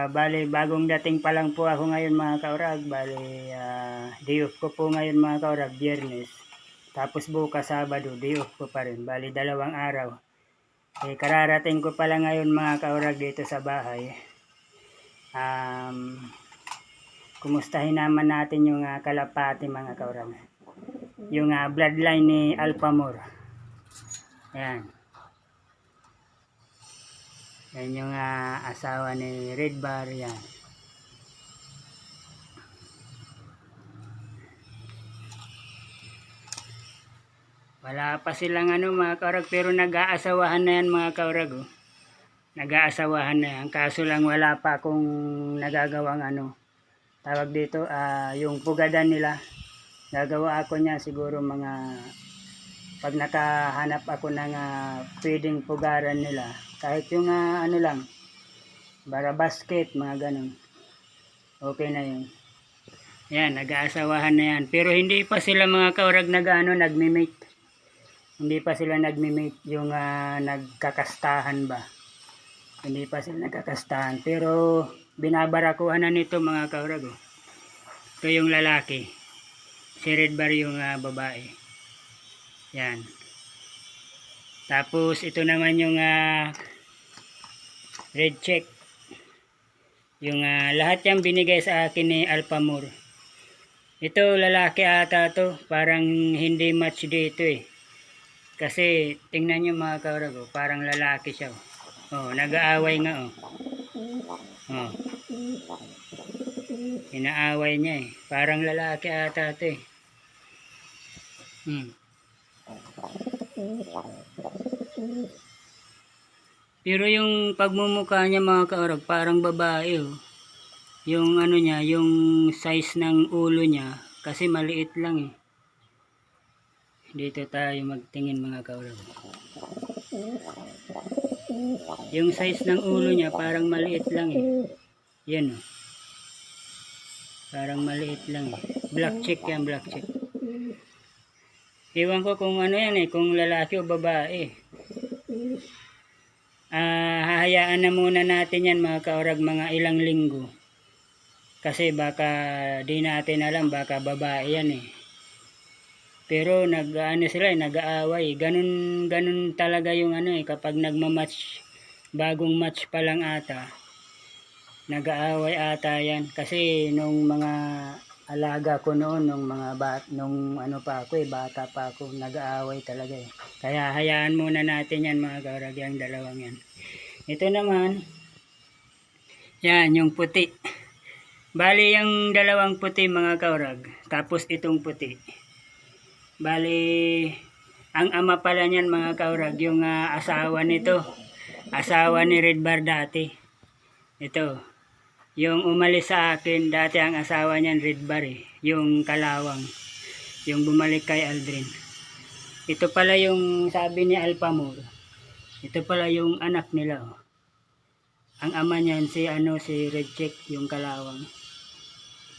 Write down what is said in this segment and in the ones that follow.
Ah, bali, bagong dating pa lang po ako ngayon mga kaurag. Bali, ah, day off ko po ngayon mga kaurag, biyernes. Tapos bukas Sabado, day off ko pa rin. Bali, dalawang araw. Eh, kararating ko pala ngayon mga kaurag dito sa bahay. Um, kumustahin naman natin yung ah, kalapati mga kaurag. Yung ah, bloodline ni Alpamor. Ayan. Yan yung ah, asawa ni Red Bar yan. Wala pa silang ano mga kaurag pero nag-aasawahan na yan mga kaurag. Oh. Nag-aasawahan na yan. Kaso lang wala pa akong nagagawang ano. Tawag dito ah, yung pugadan nila. Gagawa ako niya siguro mga pag nakahanap ako ng ah, pwedeng pugaran nila kahit yung ah, ano lang bara basket mga ganun. Okay na yun. Yan nag-aasawahan na yan. Pero hindi pa sila mga kaurag nag ano nagmi-mate. Hindi pa sila nagmi-mate yung ah, nagkakastahan ba. Hindi pa sila nagkakastahan. Pero binabarakuhan na nito mga kaurag oh. ito yung lalaki. Si Red Bar yung ah, babae. Yan. Tapos ito naman yung ah, red check. Yung ah, lahat yung binigay sa akin ni Alpamur. Ito lalaki ata to, parang hindi match dito eh. Kasi tingnan nyo mga kaurago, parang lalaki siya. Oh, nag-aaway nga oh. Oh. Inaaway niya eh. Parang lalaki ata to eh. Hmm. Pero yung pagmumukha niya mga kaorag, parang babae oh. Yung ano niya, yung size ng ulo niya, kasi maliit lang eh. Dito tayo magtingin mga kaorag. Yung size ng ulo niya, parang maliit lang eh. Yan oh. Parang maliit lang eh. Black check yan, black check. Iwan ko kung ano yan eh, kung lalaki o babae. Ah, hahayaan na muna natin yan mga kaorag mga ilang linggo. Kasi baka di natin alam, baka babae yan eh. Pero nag ano sila eh, nag-aaway. Ganun ganun talaga yung ano eh kapag nagma-match bagong match pa lang ata. Nag-aaway ata yan kasi nung mga alaga ko noon nung mga bat nung ano pa ako eh bata pa ako nag-aaway talaga eh. Kaya hayaan muna natin yan mga kaurag yung dalawang yan. Ito naman yan yung puti. Bali yung dalawang puti mga kaurag. Tapos itong puti. Bali ang ama pala niyan mga kaurag yung ah, asawa nito. Asawa ni Red Bar dati. Ito yung umalis sa akin, dati ang asawa niyan Red Bar eh, yung kalawang, yung bumalik kay Aldrin. Ito pala yung sabi ni Alpamur, ito pala yung anak nila. Oh. Ang ama niyan si ano si Red Check, yung kalawang.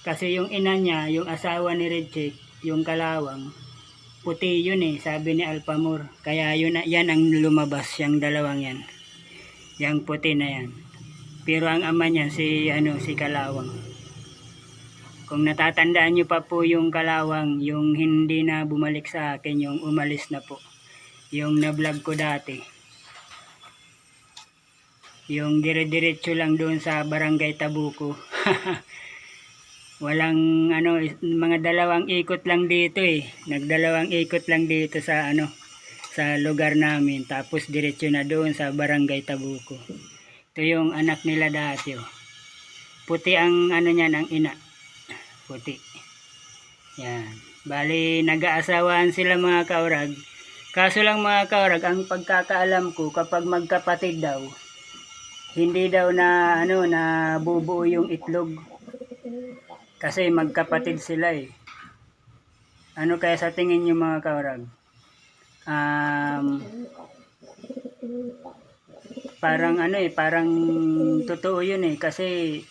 Kasi yung ina niya, yung asawa ni Red Check, yung kalawang, puti yun eh, sabi ni Alpamur. Kaya yun, yan ang lumabas, yung dalawang yan. Yang puti na yan. Pero ang ama niya si ano si Kalawang. Kung natatandaan niyo pa po yung Kalawang, yung hindi na bumalik sa akin, yung umalis na po. Yung na-vlog ko dati. Yung dire-diretso lang doon sa Barangay Tabuko. Walang ano, mga dalawang ikot lang dito eh. Nagdalawang ikot lang dito sa ano, sa lugar namin. Tapos diretso na doon sa Barangay Tabuko. Ito yung anak nila dati. Oh. Puti ang ano niyan, ang ina. Puti. Yan. Bali, nag-aasawahan sila mga kaurag. Kaso lang mga kaurag, ang pagkakaalam ko, kapag magkapatid daw, hindi daw na ano na bubuo yung itlog. Kasi magkapatid sila eh. Ano kaya sa tingin niyo mga kaurag? Um, parang ano eh, parang totoo yun eh kasi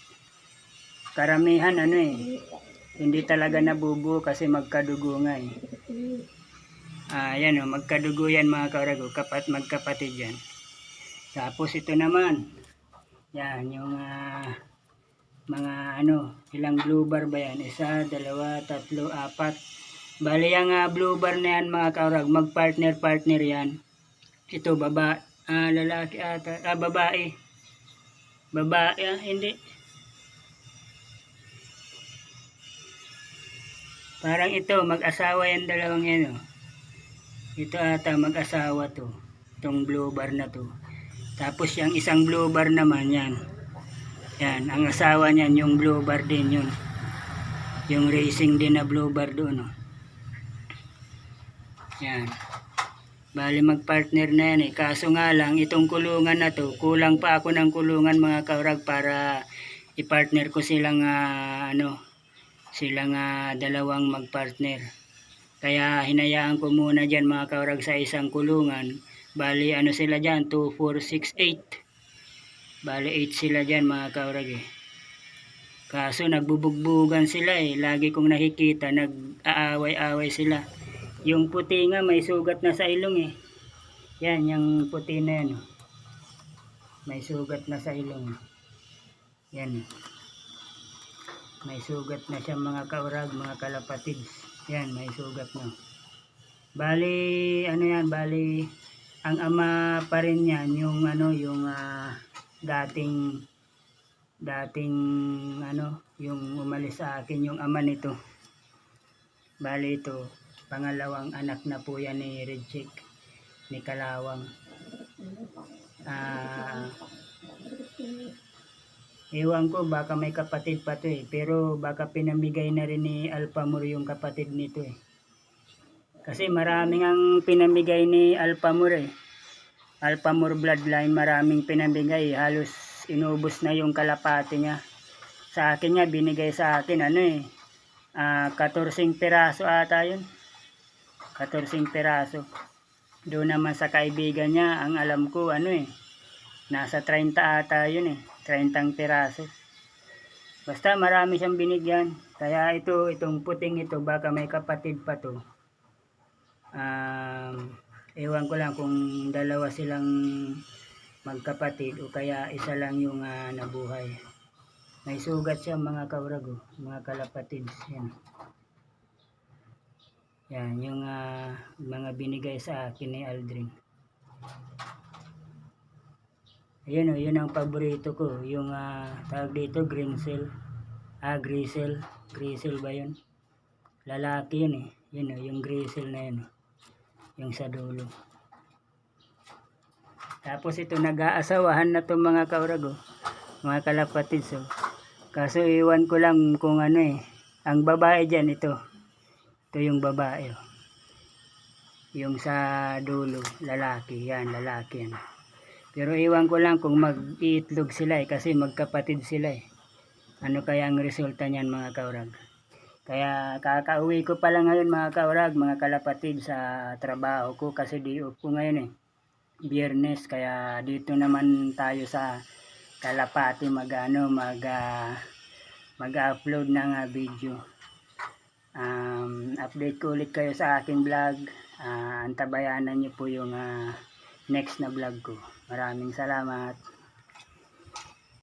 karamihan ano eh, hindi talaga nabubuo kasi magkadugo nga eh. Ah, yan o, magkadugo yan mga kaurago, kapat magkapatid yan. Tapos ito naman, yan yung ah, mga ano, ilang blue bar ba yan? Isa, dalawa, tatlo, apat. Bali ang ah, blue bar na yan mga kaurag, mag-partner-partner yan. Ito, baba, ah, lalaki ata, ah, babae. Babae, ah, hindi. Parang ito, mag-asawa yan dalawang yan, oh. Ito ata, mag-asawa to. Itong blue bar na to. Tapos yung isang blue bar naman yan. Yan, ang asawa niyan, yung blue bar din yun. Yung racing din na blue bar doon, oh. Yan. Bali magpartner na yan eh. Kaso nga lang, itong kulungan na to, kulang pa ako ng kulungan mga kaurag para i-partner ko silang ah, ano, silang ah, dalawang magpartner. Kaya hinayaan ko muna dyan mga kaurag sa isang kulungan. Bali ano sila dyan, 2, 4, 6, 8. Bali 8 sila dyan mga kaurag eh. Kaso nagbubugbugan sila eh. Lagi kong nakikita, nag-aaway-away sila. Yung puti nga may sugat na sa ilong eh. Yan, yung puti na yan. oh. May sugat na sa ilong. Yan. eh. May sugat na siya mga kaurag, mga kalapatids. Yan, may sugat na. Bali, ano yan, bali, ang ama pa rin yan, yung ano, yung ah, dating, dating, ano, yung umalis sa akin, yung ama nito. Bali ito, pangalawang anak na po yan ni Red Chick, ni Kalawang. Ah, Ewan ko, baka may kapatid pa to eh. Pero baka pinamigay na rin ni Alpamur yung kapatid nito eh. Kasi maraming ang pinamigay ni Alpamur eh. Alpamur bloodline, maraming pinamigay. Halos inubos na yung kalapati niya. Sa akin niya, binigay sa akin ano eh. Ah, 14 piraso ata yun. 14 piraso. Doon naman sa kaibigan niya, ang alam ko ano eh. Nasa 30 ata yun eh. 30 piraso. Basta marami siyang binigyan. Kaya ito, itong puting ito, baka may kapatid pa to. Um, ewan ko lang kung dalawa silang magkapatid o kaya isa lang yung ah, nabuhay. May sugat siya mga kaurago, mga kalapatids. Yan. Yan, yung ah, mga binigay sa akin ni Aldrin. Ayun o, yun ang paborito ko. Yung ah, tawag dito, green cell. Ah, grisel. Grisel ba yun? Lalaki yun eh. Yun o, yung grisel na yun. oh. Yung sa dulo. Tapos ito, nag-aasawahan na itong mga kaurago. Mga kalapatids oh. Kaso iwan ko lang kung ano eh. Ang babae dyan, ito. Ito yung babae oh. Yung sa dulo, lalaki. Yan, lalaki yan. Pero iwan ko lang kung mag-iitlog sila eh, kasi magkapatid sila eh. Ano kaya ang resulta niyan mga kaurag? Kaya kakauwi ko pala ngayon mga kaurag, mga kalapatid sa trabaho ko kasi di off ko ngayon eh. Biyernes, kaya dito naman tayo sa Kalapati mag ano, mag ah, mag-upload ng ah, video. Um, update ko ulit kayo sa aking vlog. Ah, antabayanan niyo po yung ah, next na vlog ko. Maraming salamat.